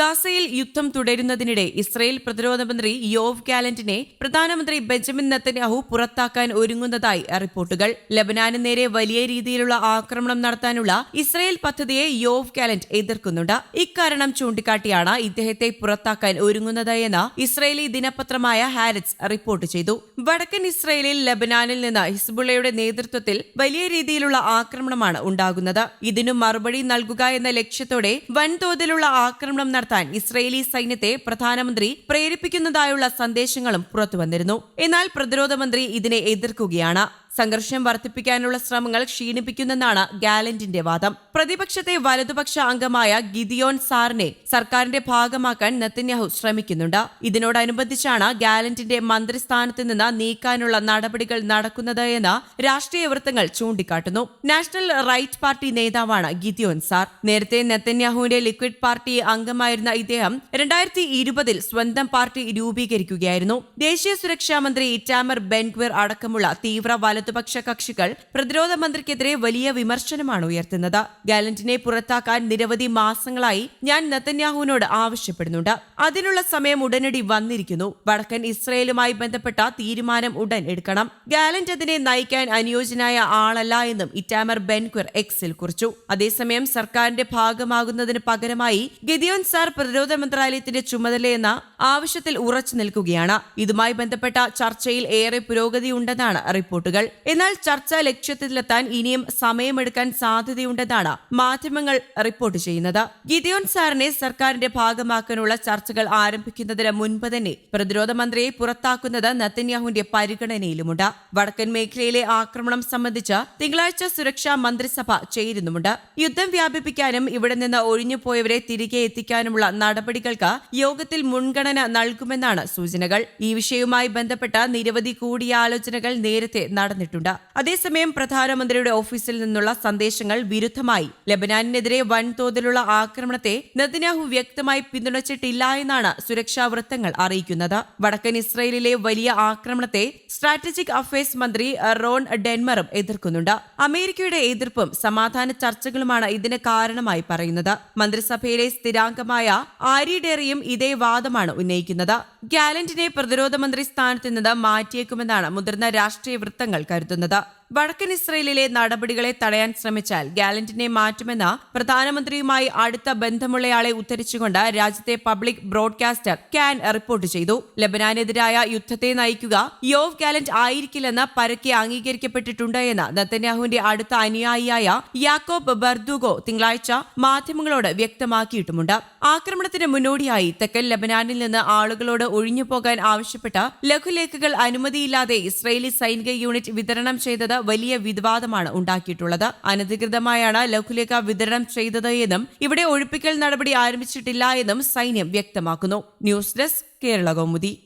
ഗാസയിൽ യുദ്ധം തുടരുന്നതിനിടെ ഇസ്രയേൽ പ്രതിരോധ മന്ത്രി യോവ് ഗാലന്റിനെ പ്രധാനമന്ത്രി ബെഞ്ചമിൻ നെത്തന്യാഹു പുറത്താക്കാൻ ഒരുങ്ങുന്നതായി റിപ്പോർട്ടുകൾ. ലബനാന് നേരെ വലിയ രീതിയിലുള്ള ആക്രമണം നടത്താനുള്ള ഇസ്രയേൽ പദ്ധതിയെ യോവ് ഗാലന്റ് എതിർക്കുന്നുണ്ട്. ഇക്കാരണം ചൂണ്ടിക്കാട്ടിയാണ് ഇദ്ദേഹത്തെ പുറത്താക്കാൻ ഒരുങ്ങുന്നത് എന്ന് ഇസ്രയേലി ദിനപത്രമായ ഹാരിറ്റ്സ് റിപ്പോർട്ട് ചെയ്തു. വടക്കൻ ഇസ്രയേലിൽ ലബനാനിൽ നിന്ന് ഹിസ്ബുള്ളയുടെ നേതൃത്വത്തിൽ വലിയ രീതിയിലുള്ള ആക്രമണമാണ് ഉണ്ടാകുന്നത്. ഇതിനു മറുപടി നൽകുക എന്ന ലക്ഷ്യത്തോടെ വൻതോതിലുള്ള ആക്രമണം നടത്താൻ ഇസ്രയേലി സൈന്യത്തെ പ്രധാനമന്ത്രി പ്രേരിപ്പിക്കുന്നതായുള്ള സന്ദേശങ്ങളും പുറത്തുവന്നിരുന്നു. എന്നാൽ പ്രതിരോധ മന്ത്രി ഇതിനെ എതിർക്കുകയാണ്. സംഘർഷം വർദ്ധിപ്പിക്കാനുള്ള ശ്രമങ്ങൾ ക്ഷീണിപ്പിക്കുന്നെന്നാണ് ഗാലന്റിന്റെ വാദം. പ്രതിപക്ഷത്തെ വലതുപക്ഷ അംഗമായ ഗിദിയോൻ സാറിനെ സർക്കാരിന്റെ ഭാഗമാക്കാൻ നെത്തന്യാഹു ശ്രമിക്കുന്നുണ്ട്. ഇതിനോടനുബന്ധിച്ചാണ് ഗാലന്റിന്റെ മന്ത്രിസ്ഥാനത്ത് നിന്ന് നീക്കാനുള്ള നടപടികൾ നടക്കുന്നത് എന്ന് രാഷ്ട്രീയ വൃത്തങ്ങൾ ചൂണ്ടിക്കാട്ടുന്നു. നാഷണൽ റൈറ്റ് പാർട്ടി നേതാവാണ് ഗിദിയോൻ സാർ. നേരത്തെ നെത്തന്യാഹുവിന്റെ ലിക്വിഡ് പാർട്ടി അംഗമായിരുന്ന ഇദ്ദേഹം രണ്ടായിരത്തി ഇരുപതിൽ സ്വന്തം പാർട്ടി രൂപീകരിക്കുകയായിരുന്നു. ദേശീയ സുരക്ഷാ മന്ത്രി ഇറ്റാമർ ബെൻഗ്വിർ അടക്കമുള്ള തീവ്ര വലതുപക്ഷ കക്ഷികൾ പ്രതിരോധ മന്ത്രിക്കെതിരെ വലിയ വിമർശനമാണ് ഉയർത്തുന്നത്. ഗാലന്റിനെ പുറത്താക്കാൻ നിരവധി മാസങ്ങളായി ഞാൻ നത്തന്യാഹുവിനോട് ആവശ്യപ്പെടുന്നുണ്ട്. അതിനുള്ള സമയം ഉടനടി വന്നിരിക്കുന്നു. വടക്കൻ ഇസ്രയേലുമായി ബന്ധപ്പെട്ട തീരുമാനം ഉടൻ എടുക്കണം. ഗാലന്റ് അതിനെ നയിക്കാൻ അനുയോജ്യനായ ആളല്ല എന്നും ഇറ്റാമർ ബെൻക്വർ എക്സിൽ കുറിച്ചു. അതേസമയം സർക്കാരിന്റെ ഭാഗമാകുന്നതിന് പകരമായി ഗിദിയോൻ സാർ പ്രതിരോധ മന്ത്രാലയത്തിന്റെ ചുമതലയെന്ന ആവശ്യത്തിൽ ഉറച്ചു നിൽക്കുകയാണ്. ഇതുമായി ബന്ധപ്പെട്ട ചർച്ചയിൽ ഏറെ പുരോഗതിയുണ്ടെന്നാണ് റിപ്പോർട്ടുകൾ. എന്നാൽ ചർച്ച ലക്ഷ്യത്തിലെത്താൻ ഇനിയും സമയമെടുക്കാൻ സാധ്യതയുണ്ടെന്നാണ് മാധ്യമങ്ങൾ റിപ്പോർട്ട് ചെയ്യുന്നത്. ഗിദിയോൻ സാറിനെ സർക്കാരിന്റെ ഭാഗമാക്കാനുള്ള ചർച്ചകൾ ആരംഭിക്കുന്നതിന് മുൻപ് തന്നെ പ്രതിരോധ മന്ത്രിയെ പുറത്താക്കുന്നത് നത്തന്യാഹുവിന്റെ പരിഗണനയിലുമുണ്ട്. വടക്കൻ മേഖലയിലെ ആക്രമണം സംബന്ധിച്ച് തിങ്കളാഴ്ച സുരക്ഷാ മന്ത്രിസഭ ചേരുന്നുമുണ്ട്. യുദ്ധം വ്യാപിപ്പിക്കാനും ഇവിടെ നിന്ന് ഒഴിഞ്ഞുപോയവരെ തിരികെ എത്തിക്കാനുമുള്ള നടപടികൾക്ക് യോഗത്തിൽ മുൻഗണന നൽകുമെന്നാണ് സൂചനകൾ. ഈ വിഷയവുമായി ബന്ധപ്പെട്ട നിരവധി കൂടിയാലോചനകൾ നേരത്തെ നടന്നിട്ടുണ്ട് അതേസമയം പ്രധാനമന്ത്രിയുടെ ഓഫീസിൽ നിന്നുള്ള സന്ദേശങ്ങൾ വിരുദ്ധമായി. ലബനാനിനെതിരെ വൻതോതിലുള്ള ആക്രമണത്തെ നെതന്യാഹു വ്യക്തമായി പിന്തുണച്ചിട്ടില്ല എന്നാണ് സുരക്ഷാ വൃത്തങ്ങൾ അറിയിക്കുന്നത്. വടക്കൻ ഇസ്രയേലിലെ വലിയ ആക്രമണത്തെ സ്ട്രാറ്റജിക് അഫയേഴ്സ് മന്ത്രി റോൺ ഡെൻമറും എതിർക്കുന്നുണ്ട്. അമേരിക്കയുടെ എതിർപ്പും സമാധാന ചർച്ചകളുമാണ് ഇതിന് കാരണമായി പറയുന്നത്. മന്ത്രിസഭയിലെ സ്ഥിരാംഗമായ ആരി ഡെറിയും ഇതേ വാദമാണ് ഉന്നയിക്കുന്നത്. ഗാലന്റിനെ പ്രതിരോധ മന്ത്രി സ്ഥാനത്ത് നിന്ന് മാറ്റിയേക്കുമെന്നാണ് മുതിർന്ന രാഷ്ട്രീയ വൃത്തങ്ങൾ കരുതുന്നത് വടക്കൻ ഇസ്രയേലിലെ നടപടികളെ തടയാൻ ശ്രമിച്ചാൽ ഗാലന്റിനെ മാറ്റുമെന്ന് പ്രധാനമന്ത്രിയുമായി അടുത്ത ബന്ധമുള്ളയാളെ ഉദ്ധരിച്ചുകൊണ്ട് രാജ്യത്തെ പബ്ലിക് ബ്രോഡ്കാസ്റ്റർ ക്യാൻ റിപ്പോർട്ട് ചെയ്തു. ലബനാനെതിരായ യുദ്ധത്തെ നയിക്കുക യോവ് ഗാലന്റ് ആയിരിക്കില്ലെന്ന് പരക്കെ അംഗീകരിക്കപ്പെട്ടിട്ടുണ്ട് എന്ന് നത്തന്യാഹുവിന്റെ അടുത്ത അനുയായിയായ യാക്കോബ് ബർദുഗോ തിങ്കളാഴ്ച മാധ്യമങ്ങളോട് വ്യക്തമാക്കിയിട്ടുമുണ്ട്. ആക്രമണത്തിന് മുന്നോടിയായി തെക്കൻ ലബനാനിൽ നിന്ന് ആളുകളോട് ഒഴിഞ്ഞുപോകാൻ ആവശ്യപ്പെട്ട ലഘുലേഖകൾ അനുമതിയില്ലാതെ ഇസ്രയേലി സൈനിക യൂണിറ്റ് വിതരണം ചെയ്തത് വലിയ വിവാദമാണ് ഉണ്ടാക്കിയിട്ടുള്ളത്. അനധികൃതമായാണ് ലഘുലേഖ വിതരണം ചെയ്തത് എന്നും ഇവിടെ ഒഴിപ്പിക്കൽ നടപടി ആരംഭിച്ചിട്ടില്ല എന്നും സൈന്യം വ്യക്തമാക്കുന്നു. News desk Kerala Kaumudi.